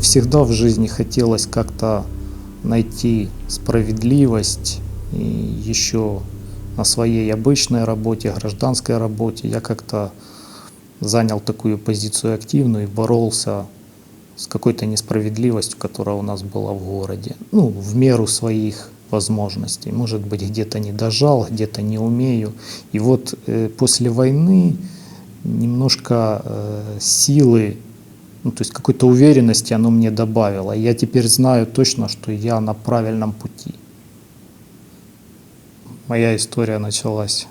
Всегда в жизни хотелось как-то найти справедливость и еще на своей обычной работе, гражданской работе. Я как-то занял такую позицию активную и боролся с какой-то несправедливостью, которая у нас была в городе. Ну, в меру своих возможностей. Может быть, где-то не дожал, где-то не умею. И вот э, после войны немножко э, силы, ну, то есть какой-то уверенности оно мне добавило. Я теперь знаю точно, что я на правильном пути. Моя история началась,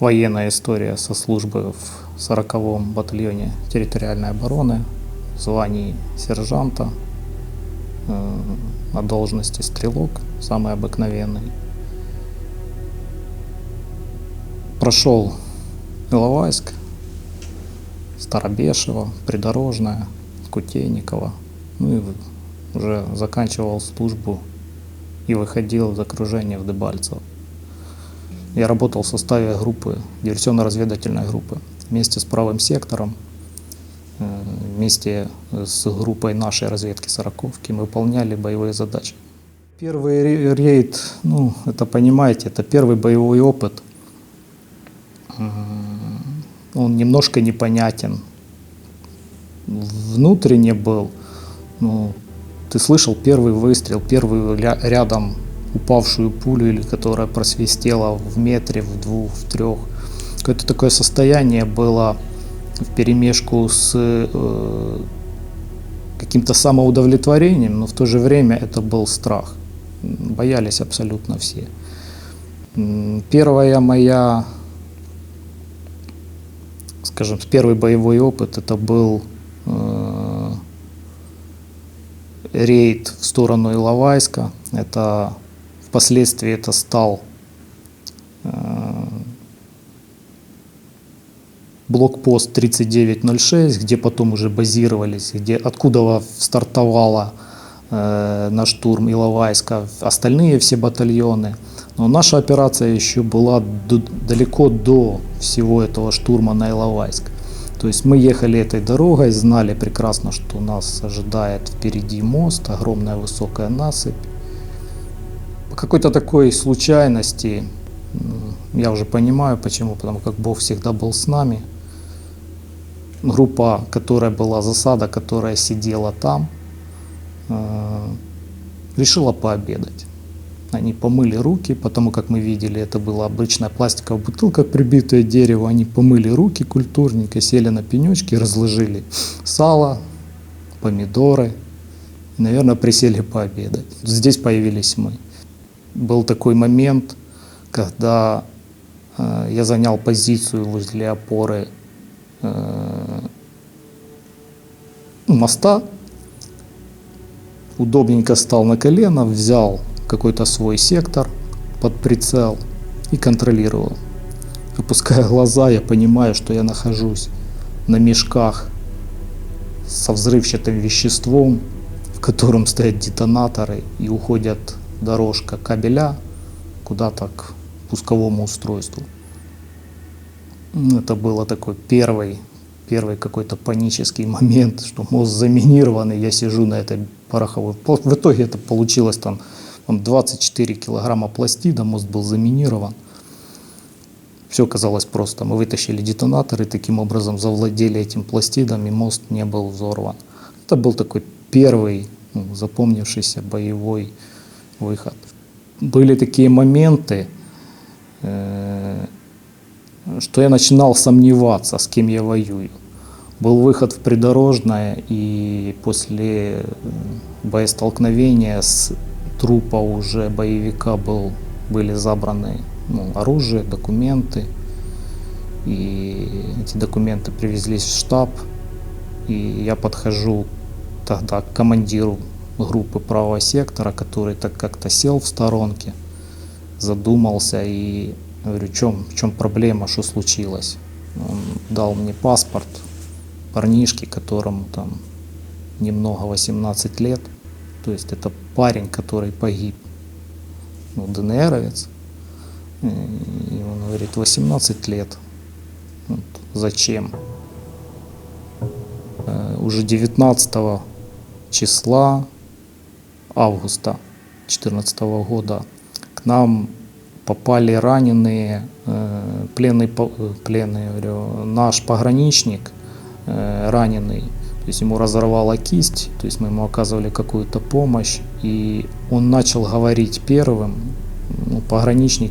военная история со службы в 40-м батальоне территориальной обороны в звании сержанта э, на должности стрелок, самый обыкновенный. Прошел Иловайск, Старобешево, Придорожное, Кутейниково. Ну и уже заканчивал службу и выходил из окружения в Дебальцево. Я работал в составе группы, диверсионно-разведывательной группы, вместе с правым сектором, э, вместе с группой нашей разведки «Сороковки» мы выполняли боевые задачи. Первый рейд, ну, это понимаете, это первый боевой опыт. Он немножко непонятен. Внутренне был, ну, ты слышал первый выстрел, первую рядом упавшую пулю, или которая просвистела в метре, в двух, в трех. Какое-то такое состояние было в перемешку с э, каким-то самоудовлетворением, но в то же время это был страх. Боялись абсолютно все. Первая моя, скажем, первый боевой опыт, это был э, рейд в сторону Иловайска. Это впоследствии это стал э, блокпост 3906, где потом уже базировались, где откуда стартовала э, на штурм Иловайска остальные все батальоны. Но наша операция еще была далеко до всего этого штурма на Иловайск. То есть мы ехали этой дорогой, знали прекрасно, что нас ожидает впереди мост, огромная высокая насыпь. По какой-то такой случайности, я уже понимаю почему, потому как Бог всегда был с нами. Группа, которая была засада, которая сидела там, э, решила пообедать. Они помыли руки, потому как мы видели, это была обычная пластиковая бутылка, прибитая к дереву. Они помыли руки культурненько, сели на пенечки, разложили сало, помидоры. Наверное, присели пообедать. Здесь появились мы. Был такой момент, когда э, я занял позицию возле опоры э, моста, удобненько стал на колено, взял какой-то свой сектор под прицел и контролировал. Опуская глаза, я понимаю, что я нахожусь на мешках со взрывчатым веществом, в котором стоят детонаторы и уходят дорожка кабеля куда-то к пусковому устройству. Ну, это было такой первый, первый какой-то панический момент, что мост заминированный, я сижу на этой пороховой. В итоге это получилось там там 24 килограмма пластида, мост был заминирован. Все казалось просто. Мы вытащили детонаторы, таким образом завладели этим пластидом, и мост не был взорван. Это был такой первый ну, запомнившийся боевой выход. Были такие моменты, э, что я начинал сомневаться, с кем я воюю. Был выход в придорожное, и после боестолкновения с трупа уже боевика был, были забраны ну, оружие, документы. И эти документы привезлись в штаб. И я подхожу тогда к командиру группы правого сектора, который так как-то сел в сторонке, задумался и говорю, в чем, в чем проблема, что случилось. Он дал мне паспорт парнишки, которому там немного 18 лет. То есть это парень, который погиб, ну, ДНРовец. И он говорит, 18 лет. Вот, зачем? Э, уже 19 числа августа 2014 года к нам попали раненые, э, пленный, э, пленный, говорю, наш пограничник раненый, то есть ему разорвало кисть, то есть мы ему оказывали какую-то помощь, и он начал говорить первым, ну, пограничник,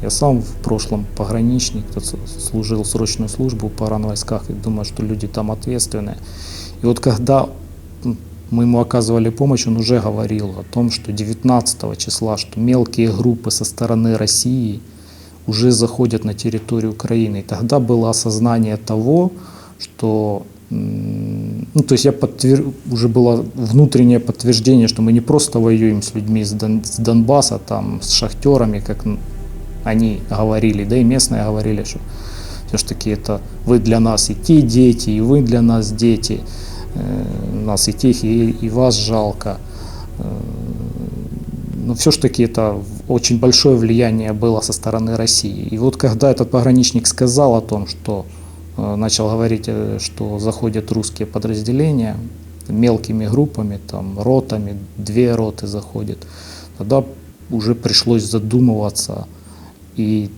я сам в прошлом пограничник, с- служил срочную службу в погранвойсках, и думаю, что люди там ответственные. И вот когда мы ему оказывали помощь, он уже говорил о том, что 19 числа, что мелкие группы со стороны России уже заходят на территорию Украины. И тогда было осознание того, что ну, то есть я подтвер... уже было внутреннее подтверждение, что мы не просто воюем с людьми с, Дон... с Донбасса, там, с шахтерами, как они говорили, да и местные говорили, что все-таки это вы для нас и те дети, и вы для нас дети, Э, нас и тех, и, и вас жалко. Э, Но все-таки это очень большое влияние было со стороны России. И вот когда этот пограничник сказал о том, что начал говорить, э, что заходят русские подразделения мелкими группами, там ротами, две роты заходят, тогда уже пришлось задумываться и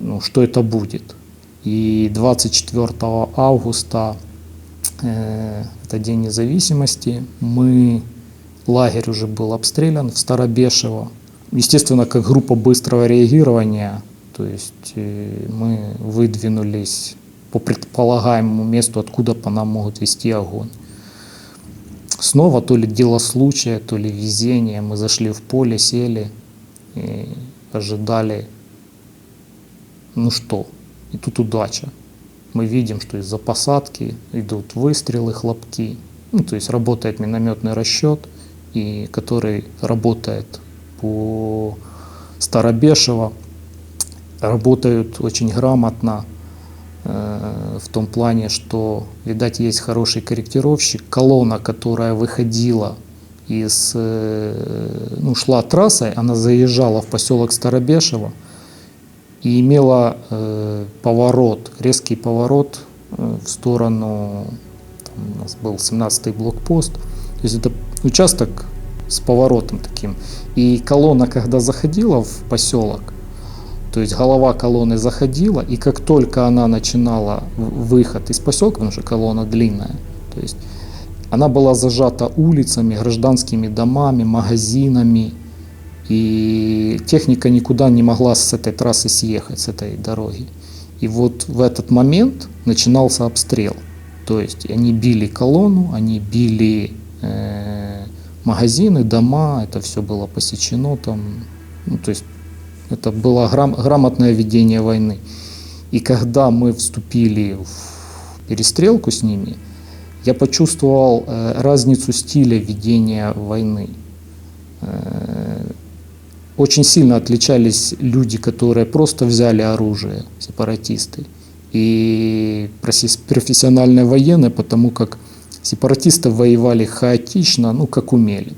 ну, что это будет. И 24 августа, э, это День независимости, мы, лагерь уже был обстрелян в Старобешево. Естественно, как группа быстрого реагирования, то есть э, мы выдвинулись по предполагаемому месту, откуда по нам могут вести огонь. Снова то ли дело случая, то ли везение, мы зашли в поле, сели и ожидали ну что, и тут удача. Мы видим, что из-за посадки идут выстрелы, хлопки. Ну, то есть работает минометный расчет, и который работает по Старобешево. Работают очень грамотно э, в том плане, что, видать, есть хороший корректировщик. Колонна, которая выходила из, э, ну, шла трассой, она заезжала в поселок Старобешево, и имела э, поворот, резкий поворот э, в сторону, там у нас был 17-й блокпост, то есть это участок с поворотом таким. И колонна, когда заходила в поселок, то есть голова колонны заходила, и как только она начинала выход из поселка, потому что колонна длинная, то есть она была зажата улицами, гражданскими домами, магазинами, и техника никуда не могла с этой трассы съехать, с этой дороги. И вот в этот момент начинался обстрел. То есть они били колонну, они били э, магазины, дома, это все было посечено там. Ну, то есть это было грам- грамотное ведение войны. И когда мы вступили в перестрелку с ними, я почувствовал э, разницу стиля ведения войны. Э, очень сильно отличались люди, которые просто взяли оружие, сепаратисты, и профессиональные военные, потому как сепаратисты воевали хаотично, ну, как умели.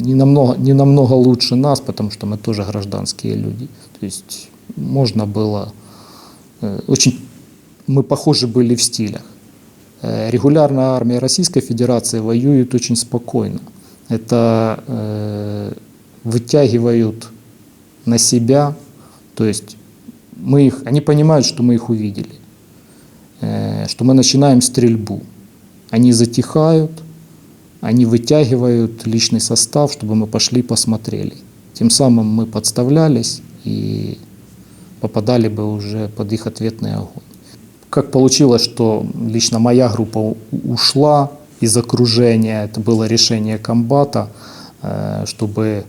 Не намного, не намного лучше нас, потому что мы тоже гражданские люди. То есть можно было... э, Очень мы похожи были в стилях. Э, Регулярная армия Российской Федерации воюет очень спокойно. Это э, вытягивают на себя, то есть мы их, они понимают, что мы их увидели, э, что мы начинаем стрельбу. Они затихают, они вытягивают личный состав, чтобы мы пошли посмотрели. Тем самым мы подставлялись и попадали бы уже под их ответный огонь. Как получилось, что лично моя группа ушла из окружения, это было решение комбата, э, чтобы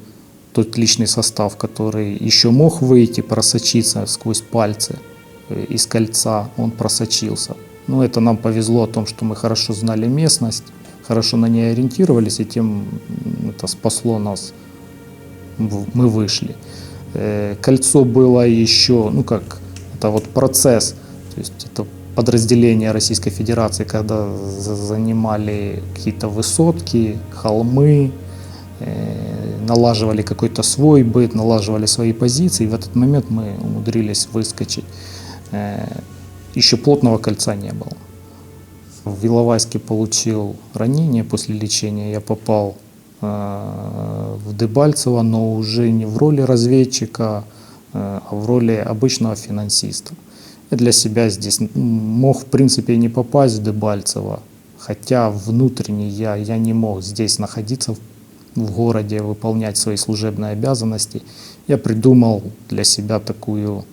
тот личный состав, который еще мог выйти, просочиться сквозь пальцы э, из кольца, он просочился. Но это нам повезло о том, что мы хорошо знали местность, хорошо на ней ориентировались, и тем это спасло нас. Мы вышли. Э, Кольцо было еще, ну как, это вот процесс, то есть это подразделения Российской Федерации, когда за- занимали какие-то высотки, холмы, э, налаживали какой-то свой быт, налаживали свои позиции. И в этот момент мы умудрились выскочить. Э, Еще плотного кольца не было. В Иловайске получил ранение после лечения. Я попал э, в Дебальцево, но уже не в роли разведчика, э, а в роли обычного финансиста. Я для себя здесь мог, в принципе, не попасть в Дебальцево, хотя внутренне я, я не мог здесь находиться в, городе, выполнять свои служебные обязанности. Я придумал для себя такую,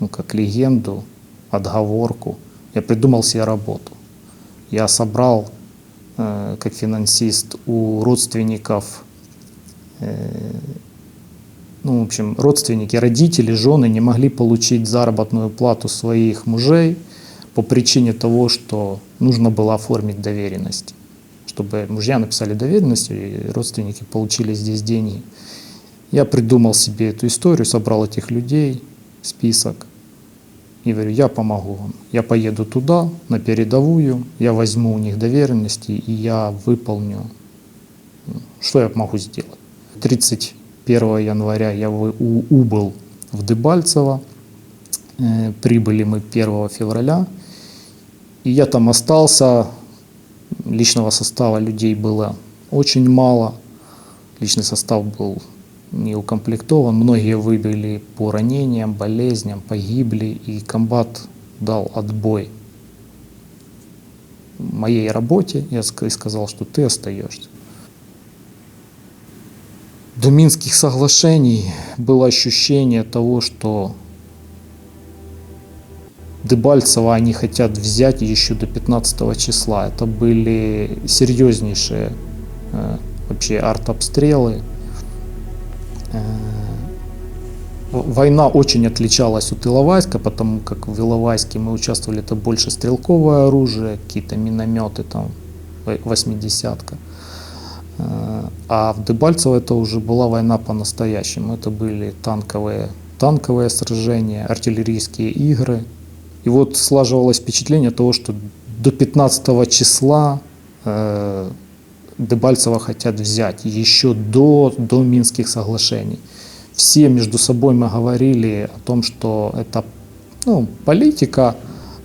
ну, как легенду, отговорку. Я придумал себе работу. Я собрал, э, как финансист, у родственников э, ну, в общем, родственники, родители, жены не могли получить заработную плату своих мужей по причине того, что нужно было оформить доверенность. Чтобы мужья написали доверенность, и родственники получили здесь деньги. Я придумал себе эту историю, собрал этих людей, список, и говорю, я помогу вам. Я поеду туда, на передовую, я возьму у них доверенности, и я выполню, что я могу сделать. 30 1 января я убыл в Дебальцево, э, прибыли мы 1 февраля, и я там остался, личного состава людей было очень мало, личный состав был не укомплектован, многие выбили по ранениям, болезням, погибли, и комбат дал отбой моей работе, я сказал, что ты остаешься. До Минских соглашений было ощущение того, что Дебальцево они хотят взять еще до 15 числа. Это были серьезнейшие э, вообще артобстрелы. Э, война очень отличалась от Иловайска, потому как в Иловайске мы участвовали, это больше стрелковое оружие, какие-то минометы, там, 80-ка. Э, а в Дебальцево это уже была война по-настоящему. Это были танковые, танковые сражения, артиллерийские игры. И вот слаживалось впечатление того, что до 15 числа э, Дебальцево хотят взять, еще до, до Минских соглашений. Все между собой мы говорили о том, что это ну, политика,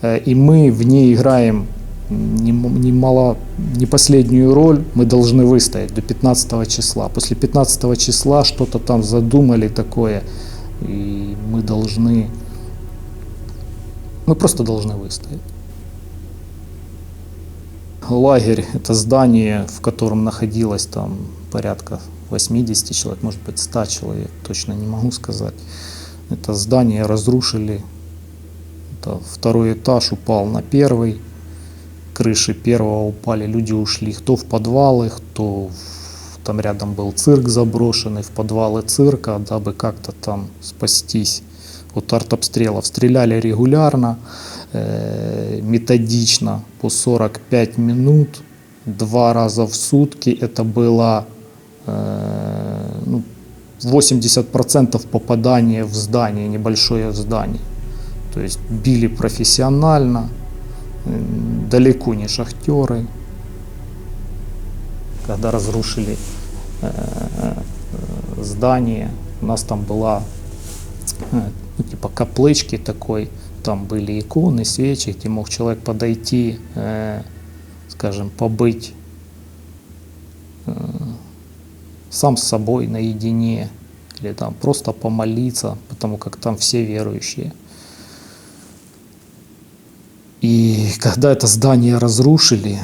э, и мы в ней играем немало, не последнюю роль мы должны выстоять до 15 числа. После 15 числа что-то там задумали такое, и мы должны, мы просто должны выстоять. Лагерь – это здание, в котором находилось там порядка 80 человек, может быть 100 человек, точно не могу сказать. Это здание разрушили, это второй этаж упал на первый, крыши первого упали, люди ушли кто в подвалы, кто в, там рядом был цирк заброшенный, в подвалы цирка, дабы как-то там спастись от артобстрелов. Стреляли регулярно, э, методично, по 45 минут, два раза в сутки. Это было э, ну, 80% попадания в здание, небольшое здание. То есть били профессионально, далеко не шахтеры, когда разрушили э, э, здание, у нас там была э, типа каплычки такой, там были иконы, свечи, где мог человек подойти, скажем, побыть сам с собой наедине, или там просто помолиться, потому как там все верующие. И когда это здание разрушили,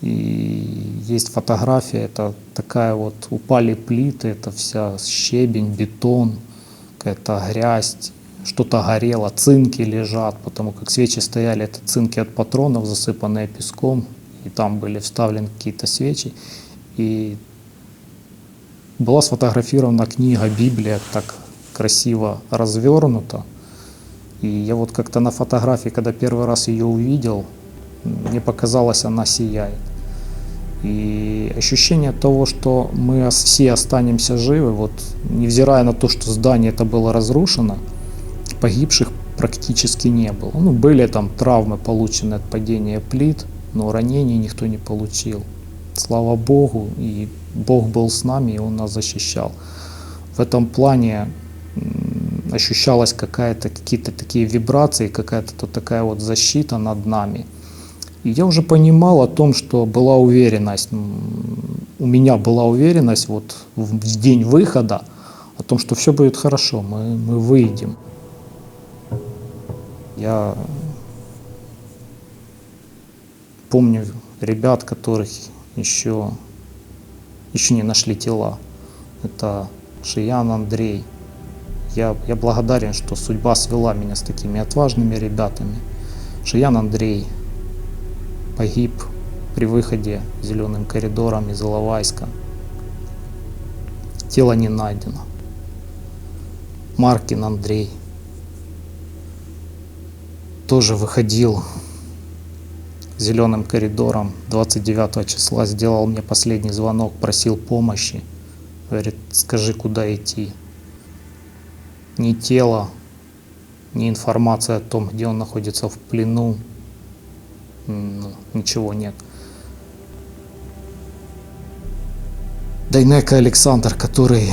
и есть фотография, это такая вот, упали плиты, это вся щебень, бетон, какая-то грязь, что-то горело, цинки лежат, потому как свечи стояли, это цинки от патронов, засыпанные песком, и там были вставлены какие-то свечи. И была сфотографирована книга Библия, так красиво развернута, и я вот как-то на фотографии, когда первый раз ее увидел, мне показалось, она сияет. И ощущение того, что мы все останемся живы, вот невзирая на то, что здание это было разрушено, погибших практически не было. Ну, были там травмы, полученные от падения плит, но ранений никто не получил. Слава Богу, и Бог был с нами, и Он нас защищал. В этом плане ощущалась какая-то, какие-то такие вибрации, какая-то тут такая вот защита над нами. И я уже понимал о том, что была уверенность, у меня была уверенность вот в день выхода о том, что все будет хорошо, мы, мы выйдем. Я помню ребят, которых еще, еще не нашли тела. Это Шиян Андрей. Я, я благодарен, что судьба свела меня с такими отважными ребятами. Шиян Андрей погиб при выходе зеленым коридором из Иловайска. Тело не найдено. Маркин Андрей тоже выходил зеленым коридором 29 числа, сделал мне последний звонок, просил помощи. Говорит, скажи, куда идти. Ни тело, ни информация о том, где он находится в плену, ну, ничего нет. Дайнека Александр, который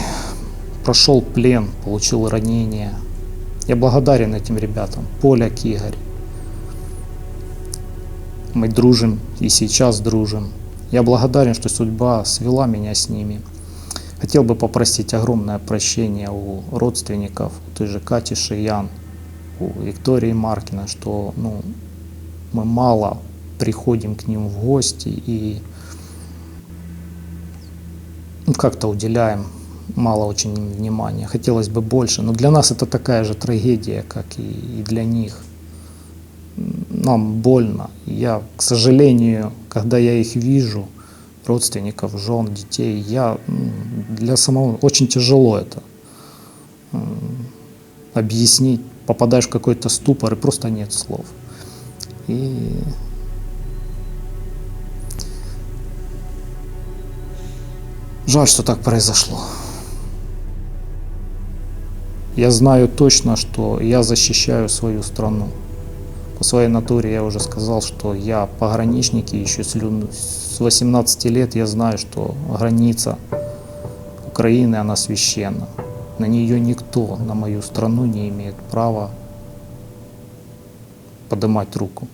прошел плен, получил ранение. Я благодарен этим ребятам. Поляк Игорь. Мы дружим и сейчас дружим. Я благодарен, что судьба свела меня с ними. Хотел бы попросить огромное прощение у родственников, у той же Кати Шиян, у Виктории Маркина, что ну, мы мало приходим к ним в гости и ну, как-то уделяем мало очень внимания. Хотелось бы больше, но для нас это такая же трагедия, как и, и для них. Нам больно. Я, к сожалению, когда я их вижу, родственников, жен, детей, я для самого очень тяжело это объяснить. Попадаешь в какой-то ступор и просто нет слов. И жаль, что так произошло. Я знаю точно, что я защищаю свою страну. По своей натуре я уже сказал, что я пограничник, и еще с 18 лет я знаю, что граница Украины, она священна. На нее никто, на мою страну не имеет права поднимать руку.